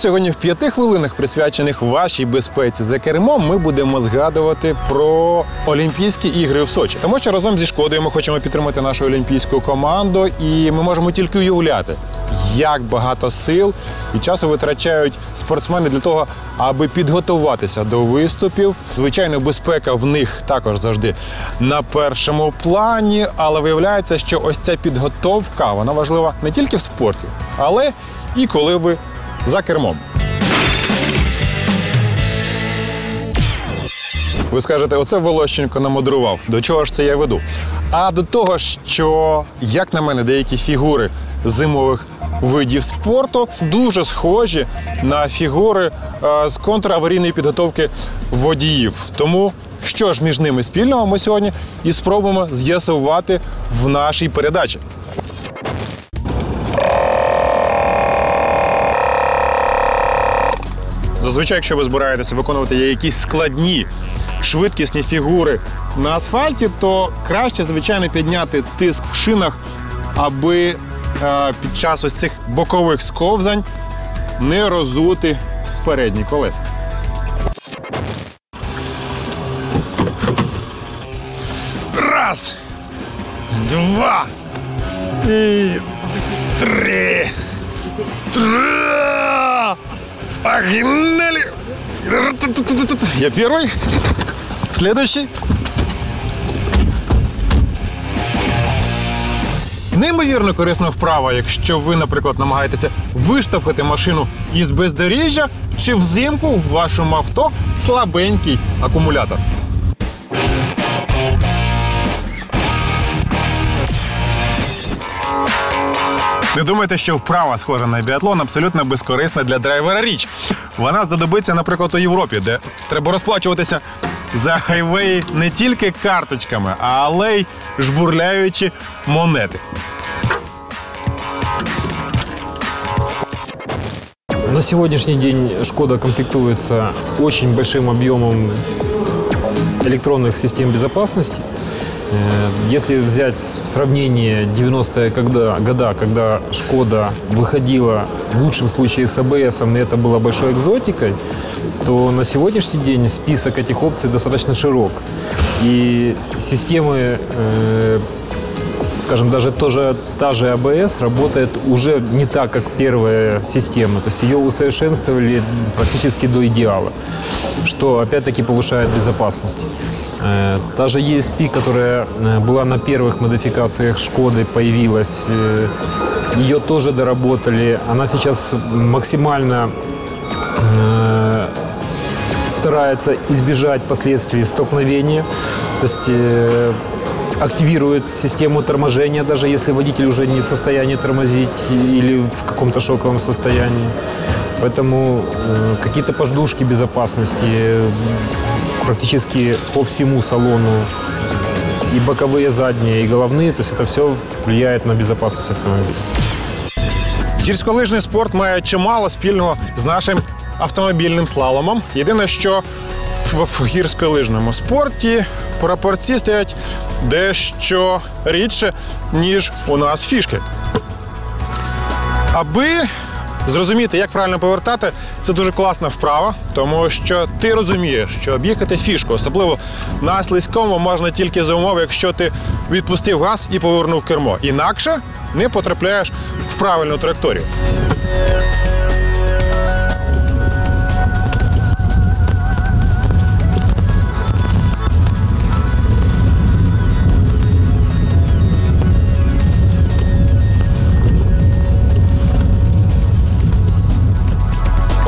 сьогодні в п'яти хвилинах, присвячених вашій безпеці за кермом, ми будемо згадувати про Олімпійські ігри в Сочі. Тому що разом зі шкодою ми хочемо підтримати нашу олімпійську команду, і ми можемо тільки уявляти, як багато сил і часу витрачають спортсмени для того, аби підготуватися до виступів. Звичайно, безпека в них також завжди на першому плані, але виявляється, що ось ця підготовка вона важлива не тільки в спорті, але і коли ви за кермом. Ви скажете, оце Волощенко намудрував. До чого ж це я веду? А до того, що, як на мене, деякі фігури зимових видів спорту дуже схожі на фігури е, з контраварійної підготовки водіїв. Тому що ж між ними спільного, ми сьогодні і спробуємо з'ясувати в нашій передачі. Зазвичай, якщо ви збираєтеся виконувати якісь складні швидкісні фігури на асфальті, то краще, звичайно, підняти тиск в шинах, аби е, під час ось цих бокових сковзань не розути передні колеса. Раз, два і три. Три. Погнали! Я первый. Следующий. Неймовірно корисна вправа, якщо ви, наприклад, намагаєтеся виштовхати машину із бездоріжжя, чи взимку в вашому авто слабенький акумулятор. Не думайте, що вправа схожа на біатлон абсолютно безкорисна для драйвера річ. Вона знадобиться, наприклад, у Європі, де треба розплачуватися за хайвеї не тільки карточками, але й жбурляючи монети. На сегодняшний день Шкода комплектуется очень большим объемом электронных систем безопасности. Э, Если взять в сравнение 90-е когда, года, когда Шкода выходила в лучшем случае с АБС, и это было большой экзотикой, то на сегодняшний день список этих опций достаточно широк. И системы э, скажем, даже тоже, та же АБС работает уже не так, как первая система. То есть ее усовершенствовали практически до идеала, что опять-таки повышает безопасность. Э, Та же ESP, которая э, была на первых модификациях Шкоды, появилась, э, ее тоже доработали. Она сейчас максимально старается избежать последствий столкновения. То есть активирует систему торможения, даже если водитель уже не в состоянии тормозить или в каком-то шоковом состоянии. Поэтому э, какие-то пождушки безопасности э, практически по всему салону и боковые, задние, и головные, то есть это все влияет на безопасность автомобиля. Гірськолижний спорт має чимало спільного з нашим автомобільним слаломом. Єдине, що в, гірськолижному спорті прапорці стоять дещо рідше, ніж у нас фішки. Аби зрозуміти, як правильно повертати, це дуже класна вправа, тому що ти розумієш, що об'їхати фішку, особливо на слизькому, можна тільки за умови, якщо ти відпустив газ і повернув кермо. Інакше не потрапляєш в правильну траєкторію.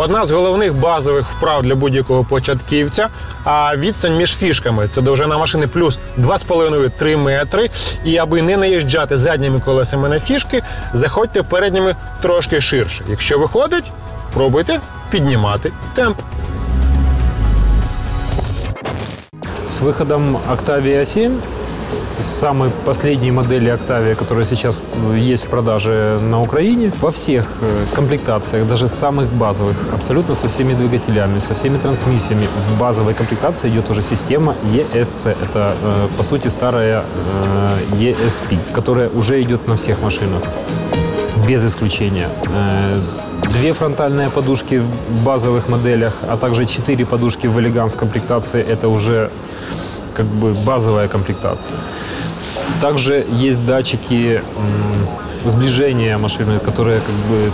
Одна з головних базових вправ для будь-якого початківця. А відстань між фішками це довжина машини плюс 2,5-3 метри. І аби не наїжджати задніми колесами на фішки, заходьте передніми трошки ширше. Якщо виходить, пробуйте піднімати темп. С выходом Octavia 7, самой последней модели Octavia, которая сейчас э, есть в продаже на Украине, во всех э, комплектациях, даже самых базовых, абсолютно со всеми двигателями, со всеми трансмиссиями, в базовой комплектации идет уже система ESC. Это, э, по сути, старая ESP, которая уже идет на всех машинах. без исключения. Две фронтальные подушки в базовых моделях, а также четыре подушки в элеганс комплектации. Это уже как бы базовая комплектация. Также есть датчики сближения машины, которые как бы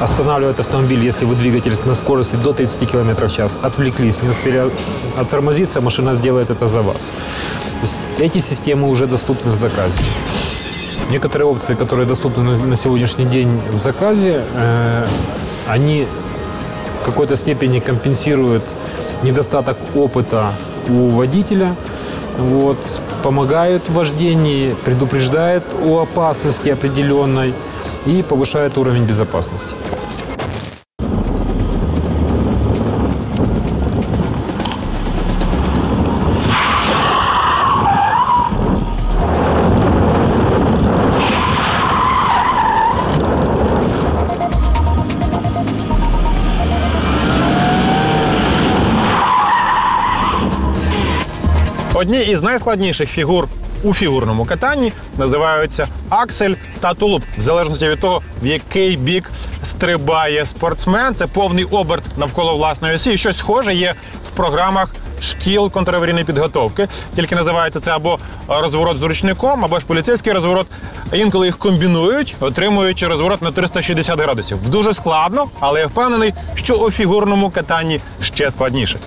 останавливают автомобиль, если вы двигаетесь на скорости до 30 км в час. Отвлеклись, не успели оттормозиться, машина сделает это за вас. То есть эти системы уже доступны в заказе. Некоторые опции, которые доступны на, на сегодняшний день в заказе, э, они в какой-то степени компенсируют недостаток опыта у водителя, вот, помогают в вождении, предупреждают о опасности определенной и повышают уровень безопасности. Одні із найскладніших фігур у фігурному катанні називаються аксель та тулуб, в залежності від того, в який бік стрибає спортсмен. Це повний оберт навколо власної осі. І щось схоже є в програмах шкіл контраварійної підготовки. Тільки називається це або розворот з ручником, або ж поліцейський розворот. Інколи їх комбінують, отримуючи розворот на 360 градусів. Дуже складно, але я впевнений, що у фігурному катанні ще складніше.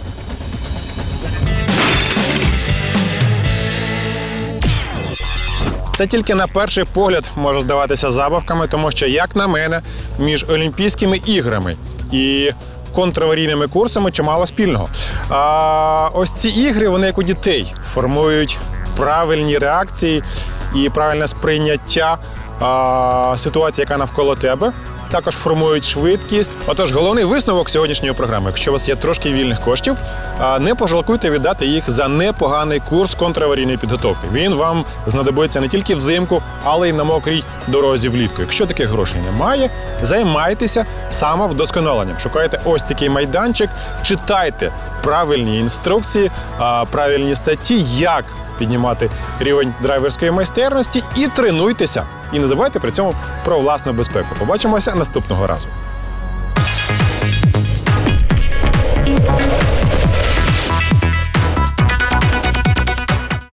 Це тільки на перший погляд може здаватися забавками, тому що, як на мене, між Олімпійськими іграми і контраварійними курсами чимало спільного. А ось ці ігри, вони як у дітей, формують правильні реакції і правильне сприйняття а, ситуації, яка навколо тебе. Також формують швидкість. Отож, головний висновок сьогоднішньої програми. Якщо у вас є трошки вільних коштів, не пожалкуйте віддати їх за непоганий курс контраварійної підготовки. Він вам знадобиться не тільки взимку, але й на мокрій дорозі влітку. Якщо таких грошей немає, займайтеся самовдосконаленням. Шукайте ось такий майданчик, читайте правильні інструкції, правильні статті, як піднімати рівень драйверської майстерності і тренуйтеся. І не забувайте при цьому про власну безпеку. Побачимося наступного разу.